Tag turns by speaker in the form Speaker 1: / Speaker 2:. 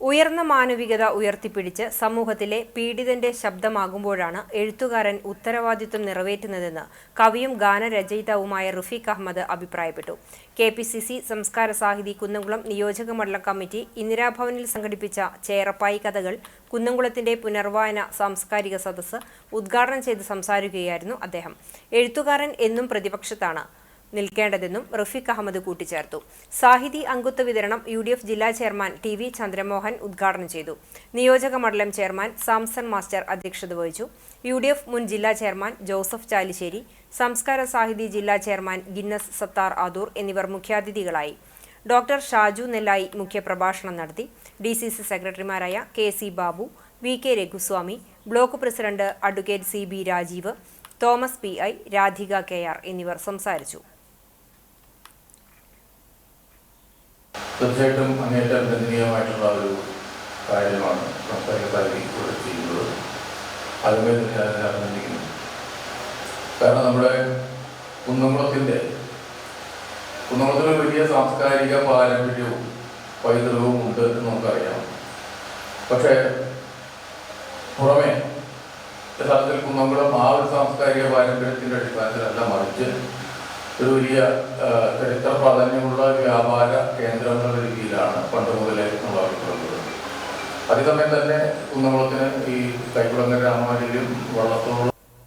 Speaker 1: ഉയർന്ന മാനവികത ഉയർത്തിപ്പിടിച്ച് സമൂഹത്തിലെ പീഡിതന്റെ ശബ്ദമാകുമ്പോഴാണ് എഴുത്തുകാരൻ ഉത്തരവാദിത്വം നിറവേറ്റുന്നതെന്ന് കവിയും ഗാനരചയിതാവുമായ റഫീഖ് അഹമ്മദ് അഭിപ്രായപ്പെട്ടു. കെ പി സി സി സംസ്കാര സാഹിതി കുന്നംകുളം നിയോജക മണ്ഡലം കമ്മിറ്റി ഇന്ദിരാഭവനിൽ സംഘടിപ്പിച്ച ചേറപ്പായി കഥകൾ കുന്നംകുളത്തിന്റെ പുനർവായന സാംസ്കാരിക സദസ്സ് ഉദ്ഘാടനം ചെയ്ത് സംസാരിക്കുകയായിരുന്നു അദ്ദേഹം. എഴുത്തുകാരൻ എന്നും പ്രതിപക്ഷത്താണ്. നിൽക്കേണ്ടതെന്നും റഫീഖ് അഹമ്മദ് കൂട്ടിച്ചേർത്തു. സാഹിതി അംഗത്വ വിതരണം യു ഡി എഫ് ജില്ലാ ചെയർമാൻ ടി വി ചന്ദ്രമോഹൻ ഉദ്ഘാടനം ചെയ്തു. നിയോജക മണ്ഡലം ചെയർമാൻ സാംസൺ മാസ്റ്റർ അധ്യക്ഷത വഹിച്ചു. യു ഡി എഫ് മുൻ ജില്ലാ ചെയർമാൻ ജോസഫ് ചാലിശ്ശേരി സംസ്കാര സാഹിതി ജില്ലാ ചെയർമാൻ ഗിന്നസ് സത്താർ ആദൂർ എന്നിവർ മുഖ്യാതിഥികളായി. ഡോക്ടർ ഷാജു നെല്ലായി മുഖ്യപ്രഭാഷണം നടത്തി. ഡി സി സി സെക്രട്ടറിമാരായ K C Babu V K Raghuswamy block president advocate C B Rajeev Thomas P I Radhika K R എന്നിവർ സംസാരിച്ചു.
Speaker 2: തീർച്ചയായിട്ടും അങ്ങേറ്റം ബന്ധനീയമായിട്ടുള്ള ഒരു കാര്യമാണ് സംസ്ഥാന സാഹിതി ഇവിടെ ചെയ്യുന്നത്. അതുമേ തന്നെ അഭിനന്ദിക്കുന്നു. കാരണം നമ്മുടെ കുന്നംകുളത്തിന്റെ കുന്നംകുളത്തിന് വലിയ സാംസ്കാരിക പാരമ്പര്യവും പൈതൃകവും ഉണ്ട് എന്ന് നമുക്കറിയാം. പക്ഷേ പുറമെ യഥാർത്ഥത്തിൽ കുന്നംകുളം ആ ഒരു സാംസ്കാരിക പാരമ്പര്യത്തിന്റെ അടിസ്ഥാനത്തിലല്ല മറിച്ച് ഒരു വലിയ ചരിത്ര പ്രാധാന്യമുള്ള വ്യാപാര കേന്ദ്രം അതേസമയം തന്നെ കുന്നംകുളത്തിന് ഈ കൈക്കുളങ്ങര രാമാരിയിലും വള്ളത്തോളം